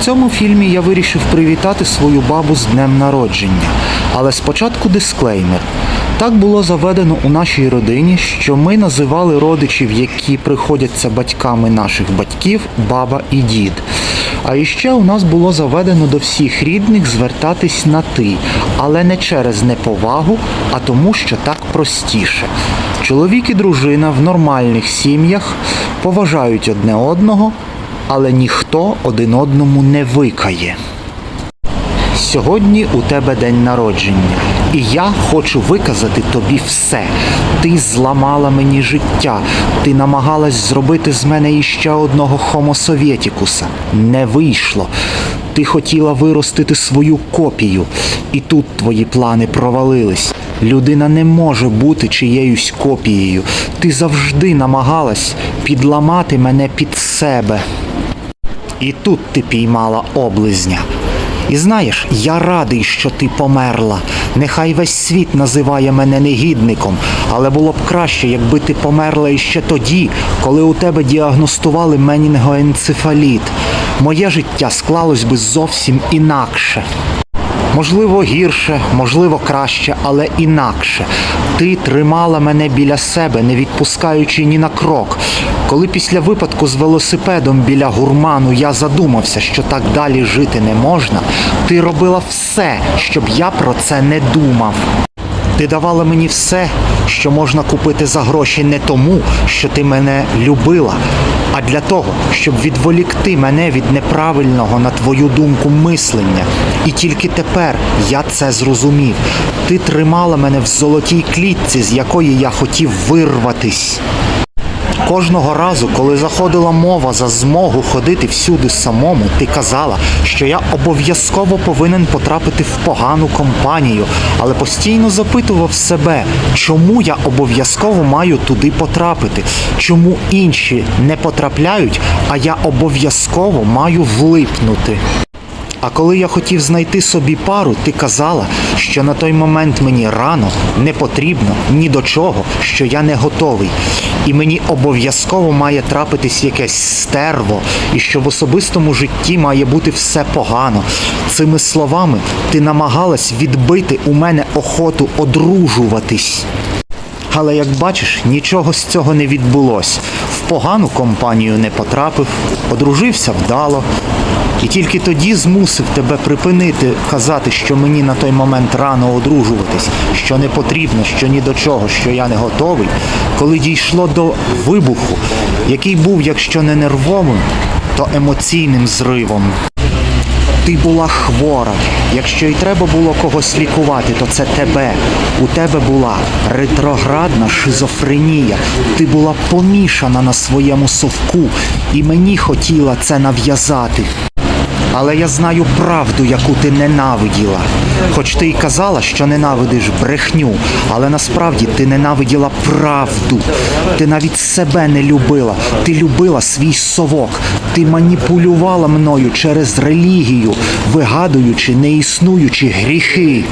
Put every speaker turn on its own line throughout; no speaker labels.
В цьому фільмі я вирішив привітати свою бабу з днем народження. Але спочатку дисклеймер. Так було заведено у нашій родині, що ми називали родичів, які приходяться батьками наших батьків, баба і дід. А іще у нас було заведено до всіх рідних звертатись на ти, але не через неповагу, а тому, що так простіше. Чоловік і дружина в нормальних сім'ях поважають одне одного, але ніхто один одному не викає. Сьогодні у тебе день народження, і я хочу виказати тобі все. Ти зламала мені життя, ти намагалась зробити з мене іще одного хомосовєтікуса. Не вийшло. Ти хотіла виростити свою копію, і тут твої плани провалились. Людина не може бути чиєюсь копією. Ти завжди намагалась підламати мене під себе. І тут ти піймала облизня. І знаєш, я радий, що ти померла. Нехай весь світ називає мене негідником, але було б краще, якби ти померла іще тоді, коли у тебе діагностували менінгоенцефаліт. Моє життя склалось би зовсім інакше. Можливо, гірше, можливо, краще, але інакше. Ти тримала мене біля себе, не відпускаючи ні на крок. Коли після випадку з велосипедом біля гурману я задумався, що так далі жити не можна, ти робила все, щоб я про це не думав. Ти давала мені все, що можна купити за гроші не тому, що ти мене любила, а для того, щоб відволікти мене від неправильного, на твою думку, мислення. І тільки тепер я це зрозумів. Ти тримала мене в золотій клітці, з якої я хотів вирватись. Кожного разу, коли заходила мова за змогу ходити всюди самому, ти казала, що я обов'язково повинен потрапити в погану компанію, але постійно запитував себе, чому я обов'язково маю туди потрапити, чому інші не потрапляють, а я обов'язково маю влипнути. А коли я хотів знайти собі пару, ти казала, що на той момент мені рано, не потрібно, ні до чого, що я не готовий. І мені обов'язково має трапитись якесь стерво, і що в особистому житті має бути все погано. Цими словами ти намагалась відбити у мене охоту одружуватись. Але як бачиш, нічого з цього не відбулось. В погану компанію не потрапив, одружився вдало. І тільки тоді змусив тебе припинити казати, що мені на той момент рано одружуватись, що не потрібно, що ні до чого, що я не готовий, коли дійшло до вибуху, який був, якщо не нервовим, то емоційним зривом. Ти була хвора. Якщо й треба було когось лікувати, то це тебе. У тебе була ретроградна шизофренія. Ти була помішана на своєму совку, і мені хотіла це нав'язати. Але я знаю правду, яку ти ненавиділа. Хоч ти й казала, що ненавидиш брехню, але насправді ти ненавиділа правду. Ти навіть себе не любила. Ти любила свій совок. Ти маніпулювала мною через релігію, вигадуючи неіснуючі гріхи.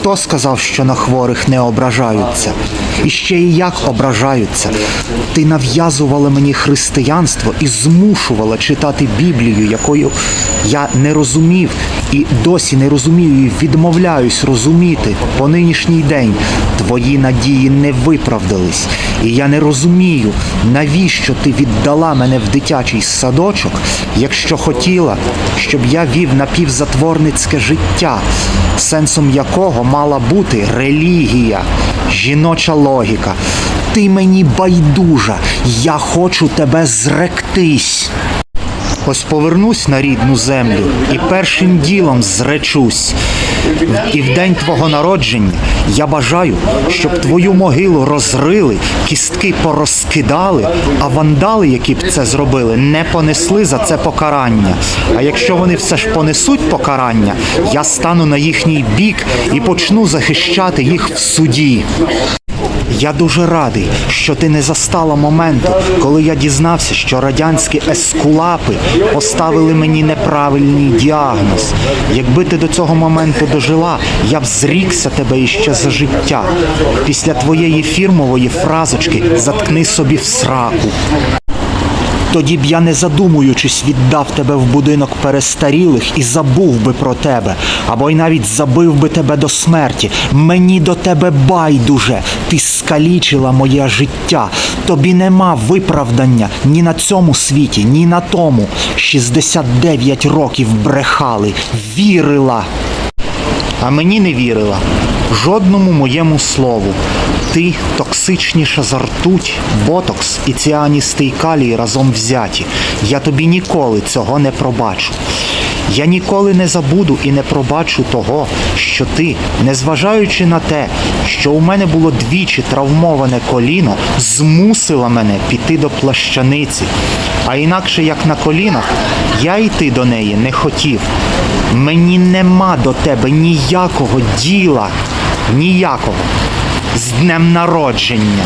Хто сказав, що на хворих не ображаються? І ще і як ображаються. Ти нав'язувала мені християнство і змушувала читати Біблію, якою я не розумів і досі не розумію і відмовляюсь розуміти по нинішній день. Твої надії не виправдались. І я не розумію, навіщо ти віддала мене в дитячий садочок, якщо хотіла, щоб я вів напівзатворницьке життя, сенсом якого мала бути релігія, жіноча логіка. Ти мені байдужа, я хочу тебе зректись. Ось повернусь на рідну землю і першим ділом зречусь. І в день твого народження я бажаю, щоб твою могилу розрили, кістки порозкидали, а вандали, які б це зробили, не понесли за це покарання. А якщо вони все ж понесуть покарання, я стану на їхній бік і почну захищати їх в суді. Я дуже радий, що ти не застала моменту, коли я дізнався, що радянські ескулапи поставили мені неправильний діагноз. Якби ти до цього моменту дожила, я б зрікся тебе іще за життя. Після твоєї фірмової фразочки заткни собі в сраку. Тоді б я, не задумуючись, віддав тебе в будинок перестарілих і забув би про тебе, або й навіть забив би тебе до смерті. Мені до тебе байдуже. Ти скалічила моє життя. Тобі нема виправдання ні на цьому світі, ні на тому. 69 років брехали, вірила. А мені не вірила жодному моєму слову. Ти токсичніша за ртуть, ботокс і ціаністий калій разом взяті. Я тобі ніколи цього не пробачу. Я ніколи не забуду і не пробачу того, що ти, незважаючи на те, що у мене було двічі травмоване коліно, змусила мене піти до плащаниці. А інакше як на колінах, я йти до неї не хотів. Мені нема до тебе ніякого діла, ніякого. З днем народження.